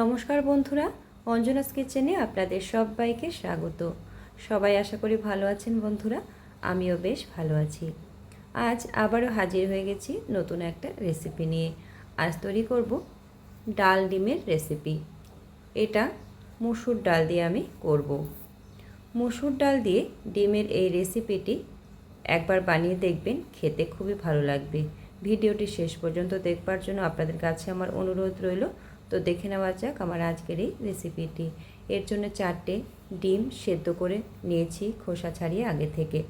নমস্কার বন্ধুরা, অঞ্জনাস কিচেনে আপনাদের সবাইকে স্বাগত। সবাই আশা করি ভালো আছেন বন্ধুরা, আমিও বেশ ভালো আছি। আজ আবারও হাজির হয়ে গেছি নতুন একটা রেসিপি নিয়ে। আজ তৈরি করব ডাল ডিমের রেসিপি এটা মুসুর ডাল দিয়ে আমি করব। মুসুর ডাল দিয়ে ডিমের এই রেসিপিটি একবার বানিয়ে দেখবেন, খেতে খুবই ভালো লাগবে। ভিডিওটি শেষ পর্যন্ত দেখবার জন্য আপনাদের কাছে আমার অনুরোধ রইল তো দেখে নেওয়া যাক আমার আজকের এই রেসিপিটি এর জন্য চারটে ডিম সেদ্ধ করে নিয়েছি খোসা ছাড়িয়ে আগে থেকে।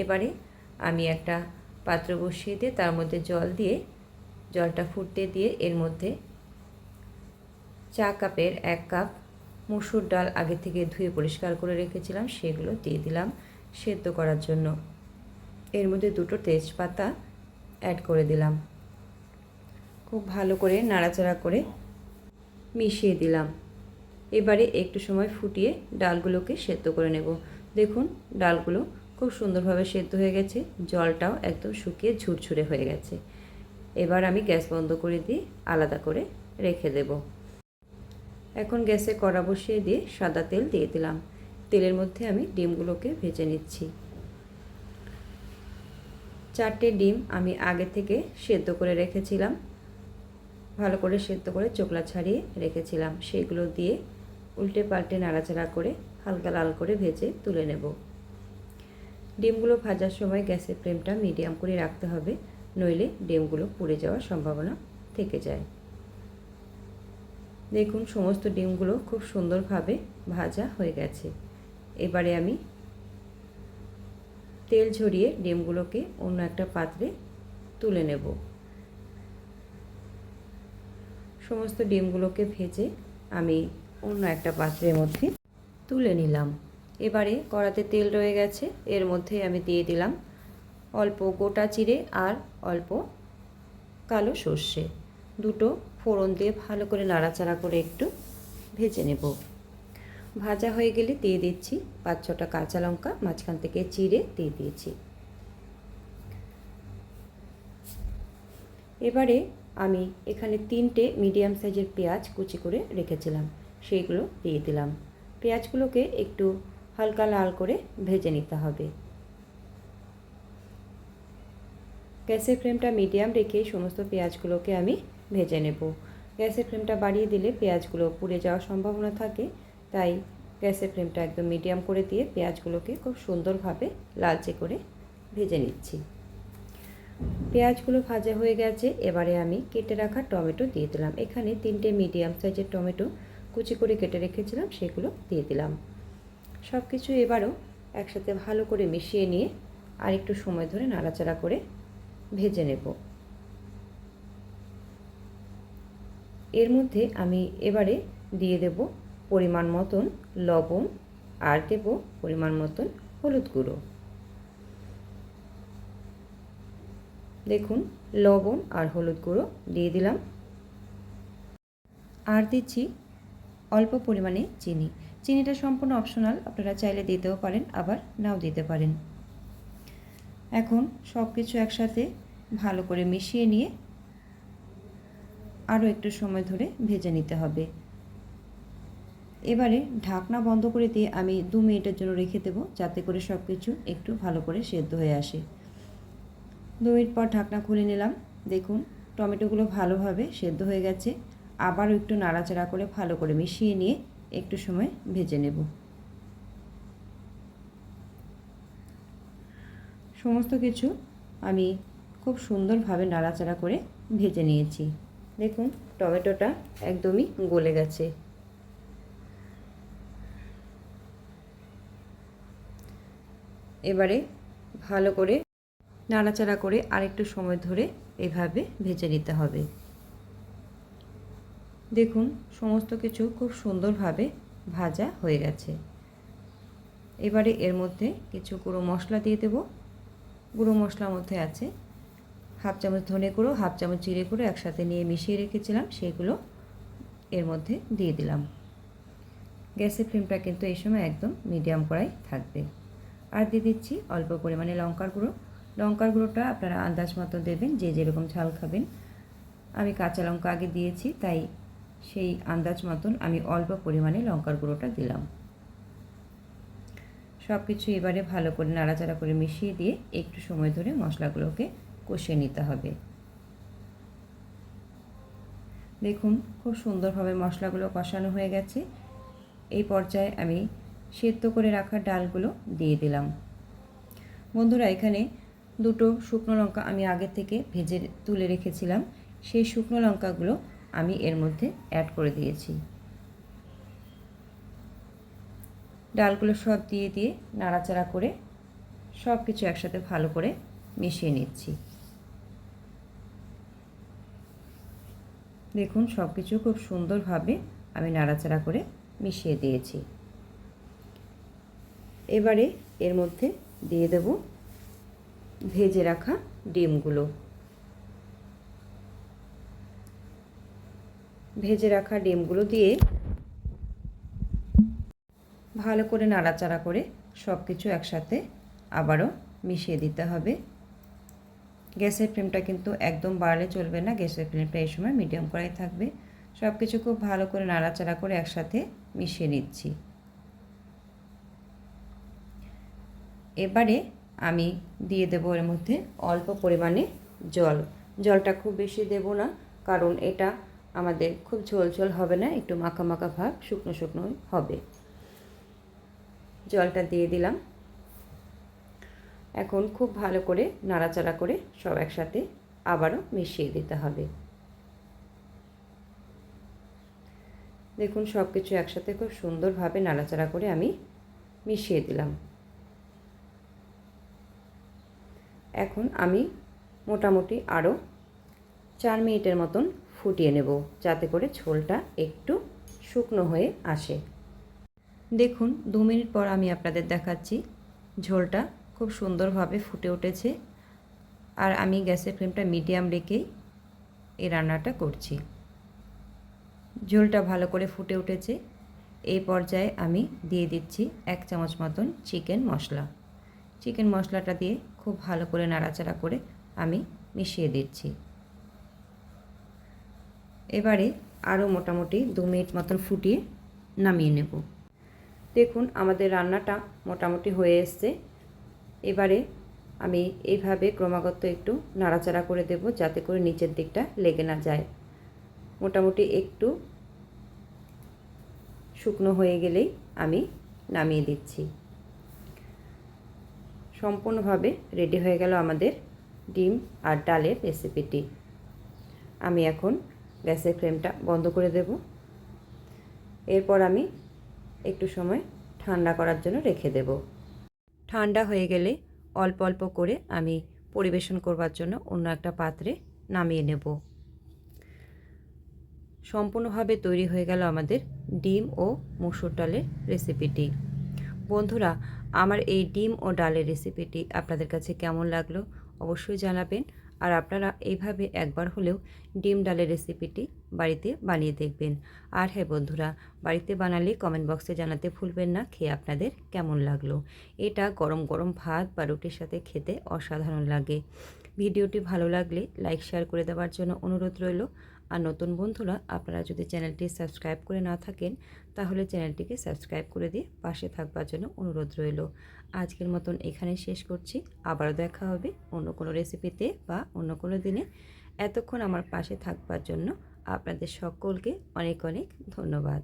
এবারে আমি একটা পাত্র বসিয়ে দিয়ে তার মধ্যে জল দিয়ে, জলটা ফুটতে দিয়ে এর মধ্যে চা কাপের এক কাপ মুসুর ডাল আগে থেকে ধুয়ে পরিষ্কার করে রেখেছিলাম, সেগুলো দিয়ে দিলাম সেদ্ধ করার জন্য। এর মধ্যে দুটো তেজপাতা অ্যাড করে দিলাম। খুব ভালো করে নাড়াচাড়া করে মিশিয়ে দিলাম। এবারে একটু সময় ফুটিয়ে ডালগুলোকে সেদ্ধ করে নেব। দেখুন, ডালগুলো খুব সুন্দরভাবে সেদ্ধ হয়ে গেছে, জলটাও একদম শুকিয়ে ঝুরঝুরে হয়ে গেছে। এবার আমি গ্যাস বন্ধ করে দিয়ে আলাদা করে রেখে দেব। এখন গ্যাসে কড়া বসিয়ে দিয়ে সাদা তেল দিয়ে দিলাম। তেলের মধ্যে আমি ডিমগুলোকে ভেজে নিচ্ছি। চারটে ডিম আমি আগে থেকে সেদ্ধ করে রেখেছিলাম। ভালো করে সেদ্ধ করে চোকলা ছাড়িয়ে রেখেছিলাম। সেগুলো দিয়ে উল্টে পাল্টে নাড়াচাড়া করে হালকা লাল করে ভেজে তুলে নেব। ডিমগুলো ভাজার সময় গ্যাসের ফ্লেমটা মিডিয়াম করে রাখতে হবে, নইলে ডিমগুলো পুড়ে যাওয়ার সম্ভাবনা থেকে যায়। দেখুন, সমস্ত ডিমগুলো খুব সুন্দরভাবে ভাজা হয়ে গেছে। এবারে আমি তেল ঝরিয়ে ডিমগুলোকে অন্য একটা পাত্রে তুলে নেব। সমস্ত ডিমগুলোকে ভেজে আমি অন্য একটা পাত্রের মধ্যে তুলে নিলাম। এবারে কড়াতে তেল রয়ে গেছে, এর মধ্যে আমি দিয়ে দিলাম অল্প গোটা চিড়ে আর অল্প কালো সর্ষে। দুটো ফোড়ন দিয়ে ভালো করে নাড়াচাড়া করে একটু ভেজে নেব। ভাজা হয়ে গেলে দিয়ে দিচ্ছি পাঁচ ছটা কাঁচা লঙ্কা, মাঝখান থেকে চিড়ে দিয়ে দিয়েছি। এবারে আমি এখানে তিনটে মিডিয়াম সাইজের পেঁয়াজ কুচি করে রেখেছিলাম। সেইগুলো দিয়ে দিলাম। পেঁয়াজগুলোকে একটু হালকা লাল করে ভেজে নিতে হবে। গ্যাসের ফ্লেমটা মিডিয়াম রেখে সমস্ত পেঁয়াজগুলোকে আমি ভেজে নেব। গ্যাসের ফ্লেমটা বাড়িয়ে দিলে পেঁয়াজগুলো পুড়ে যাওয়ার সম্ভাবনা থাকে। তাই গ্যাসের ফ্লেমটা একদম মিডিয়াম করে দিয়ে পেঁয়াজগুলোকে খুব সুন্দরভাবে লালচে করে ভেজে নিচ্ছি। পেঁয়াজগুলো ভাজা হয়ে গেছে, এবারে আমি কেটে রাখা টমেটো দিয়ে দিলাম। এখানে তিনটে মিডিয়াম সাইজের টমেটো কুচি করে কেটে রেখেছিলাম, সেগুলো দিয়ে দিলাম। সব কিছু এবারও একসাথে ভালো করে মিশিয়ে নিয়ে আর একটু সময় ধরে নাড়াচাড়া করে ভেজে নেব। এর মধ্যে আমি এবারে দিয়ে দেব পরিমাণ মতন লবণ, আর দেব পরিমাণ মতন হলুদ গুঁড়ো। দেখুন, লবণ আর হলুদ গুঁড়ো দিয়ে দিলাম। আর দিচ্ছি অল্প পরিমাণে চিনি। চিনিটা সম্পূর্ণ অপশনাল আপনারা চাইলে দিতেও পারেন, আবার নাও দিতে পারেন। এখন সব কিছু একসাথে ভালো করে মিশিয়ে নিয়ে আরও একটু সময় ধরে ভেজে নিতে হবে। এবারে ঢাকনা বন্ধ করে দিয়ে আমি দু মিনিটের জন্য রেখে দেবো, যাতে করে সব কিছু একটু ভালো করে সেদ্ধ হয়ে আসে। দু মিনিট পর ঢাকনা খুলে নিলাম। দেখুন, টমেটোগুলো ভালোভাবে সেদ্ধ হয়ে গেছে। আবারও একটু নাড়াচাড়া করে ভালো করে মিশিয়ে নিয়ে একটু সময় ভেজে নেব। সমস্ত কিছু আমি খুব সুন্দরভাবে নাড়াচাড়া করে ভেজে নিয়েছি। দেখুন, টমেটোটা একদমই গলে গেছে। এবারে ভালো করে নাড়াচাড়া করে আরেকটু সময় ধরে এভাবে ভেজে নিতে হবে। দেখুন, সমস্ত কিছু খুব সুন্দরভাবে ভাজা হয়ে গেছে। এবারে এর মধ্যে কিছু গুঁড়ো মশলা দিয়ে দেব। গুঁড়ো মশলার মধ্যে আছে হাফ চামচ ধনে গুঁড়ো, হাফ চামচ জিরে গুঁড়ো একসাথে নিয়ে মিশিয়ে রেখেছিলাম, সেগুলো এর মধ্যে দিয়ে দিলাম। গ্যাসের ফ্লেমটা কিন্তু এই সময় একদম মিডিয়াম করাই থাকবে। আর দিয়ে দিচ্ছি অল্প পরিমাণে লঙ্কার গুঁড়ো। লঙ্কার গুঁড়োটা আপনারা আন্দাজ মতো দেবেন, যে যেরকম ঝাল খাবেন। আমি কাঁচা লঙ্কা আগে দিয়েছি, তাই সেই আন্দাজ মতন আমি অল্প পরিমাণে লঙ্কার গুঁড়োটা দিলাম। সব কিছু এবারে ভালো করে নাড়াচাড়া করে মিশিয়ে দিয়ে একটু সময় ধরে মশলাগুলোকে কষিয়ে নিতে হবে। দেখুন, খুব সুন্দরভাবে মশলাগুলো কষানো হয়ে গেছে। এই পর্যায়ে আমি সেদ্ধ করে রাখা ডালগুলো দিয়ে দিলাম। বন্ধুরা, এখানে দুটো শুকনো লঙ্কা আমি আগে থেকে ভেজে তুলে রেখেছিলাম। সেই শুকনো লঙ্কাগুলো আমি এর মধ্যে অ্যাড করে দিয়েছি। ডালগুলো সব দিয়ে দিয়ে নাড়াচাড়া করে সব কিছু একসাথে ভালো করে মিশিয়ে নিচ্ছি। দেখুন সব কিছু খুব সুন্দরভাবে আমি নাড়াচাড়া করে মিশিয়ে দিয়েছি। এবারে এর মধ্যে দিয়ে দেব ভেজে রাখা ডিমগুলো। ভেজে রাখা ডিমগুলো দিয়ে ভালো করে নাড়াচাড়া করে সব কিছু একসাথে আবারও মিশিয়ে দিতে হবে। গ্যাসের ফ্লেমটা কিন্তু একদম বাড়ালে চলবে না, গ্যাসের ফ্লেমটা এই সময় মিডিয়াম করাই থাকবে। সব কিছু খুব ভালো করে নাড়াচাড়া করে একসাথে মিশিয়ে নিচ্ছি। এবারে আমি দিয়ে দেব এর মধ্যে অল্প পরিমাণে জল। জলটা খুব বেশি দেব না, কারণ এটা আমাদের খুব ঝোল ঝোল হবে না, একটু মাখা মাখা ভাব, শুকনো শুকনো হবে। জলটা দিয়ে দিলাম। এখন খুব ভালো করে নাড়াচাড়া করে সব একসাথে আবারও মিশিয়ে দিতে হবে। দেখুন সব কিছু একসাথে খুব সুন্দরভাবে নাড়াচাড়া করে আমি মিশিয়ে দিলাম। এখন আমি মোটামুটি আরও চার মিনিটের মতন ফুটিয়ে নেব, যাতে করে ঝোলটা একটু শুকনো হয়ে আসে। দেখুন, দু মিনিট পর আমি আপনাদের দেখাচ্ছি, ঝোলটা খুব সুন্দরভাবে ফুটে উঠেছে। আর আমি গ্যাসের ফ্লেমটা মিডিয়াম রেখেই এই রান্নাটা করছি। ঝোলটা ভালো করে ফুটে উঠেছে। এই পর্যায়ে আমি দিয়ে দিচ্ছি এক চামচ মতন চিকেন মশলা। চিকেন মশলাটা দিয়ে খুব ভালো করে নাড়াচাড়া করে আমি মিশিয়ে দিচ্ছি। এবারে আরও মোটামুটি দু মিনিট মতন ফুটিয়ে নামিয়ে নেব। দেখুন, আমাদের রান্নাটা মোটামুটি হয়ে এসছে। এবারে আমি এইভাবে ক্রমাগত একটু নাড়াচাড়া করে দেব যাতে করে নিচের দিকটা লেগে না যায়। মোটামুটি একটু শুকনো হয়ে গেলেই আমি নামিয়ে দিচ্ছি। সম্পূর্ণভাবে রেডি হয়ে গেল আমাদের ডিম আর ডালের রেসিপিটি আমি এখন গ্যাসের ফ্লেমটা বন্ধ করে দেব। এরপর আমি একটু সময় ঠান্ডা করার জন্য রেখে দেব। ঠান্ডা হয়ে গেলে অল্প অল্প করে আমি পরিবেশন করবার জন্য অন্য একটা পাত্রে নামিয়ে নেব। সম্পূর্ণভাবে তৈরি হয়ে গেল আমাদের ডিম ও মুসুর ডালের রেসিপিটি বন্ধুরা আমার এই ডিম ও ডালের রেসিপিটি আপনাদের কাছে কেমন লাগল অবশ্যই জানাবেন। আর আপনারা এইভাবে একবার হলেও ডিম ডালের রেসিপিটি বাড়িতে বানিয়ে দেখবেন। আর হ্যাঁ বন্ধুরা, বাড়িতে বানালে কমেন্ট বক্সে জানাতে ভুলবেন না, খেয়ে আপনাদের কেমন লাগল? এটা গরম গরম ভাত বা রুটির সাথে খেতে অসাধারণ লাগে। ভিডিওটি ভালো লাগলে লাইক শেয়ার করে দেওয়ার জন্য অনুরোধ রইল। আর নতুন বন্ধুরা, আপনারা যদি চ্যানেলটি সাবস্ক্রাইব করে না থাকেন, তাহলে চ্যানেলটিকে সাবস্ক্রাইব করে দিয়ে পাশে থাকবার জন্য অনুরোধ রইল। আজকের মতন এখানে শেষ করছি। আবারও দেখা হবে অন্য কোনো রেসিপিতে বা অন্য কোনো দিনে। এতক্ষণ আমার পাশে থাকবার জন্য আপনাদের সকলকে অনেক অনেক ধন্যবাদ।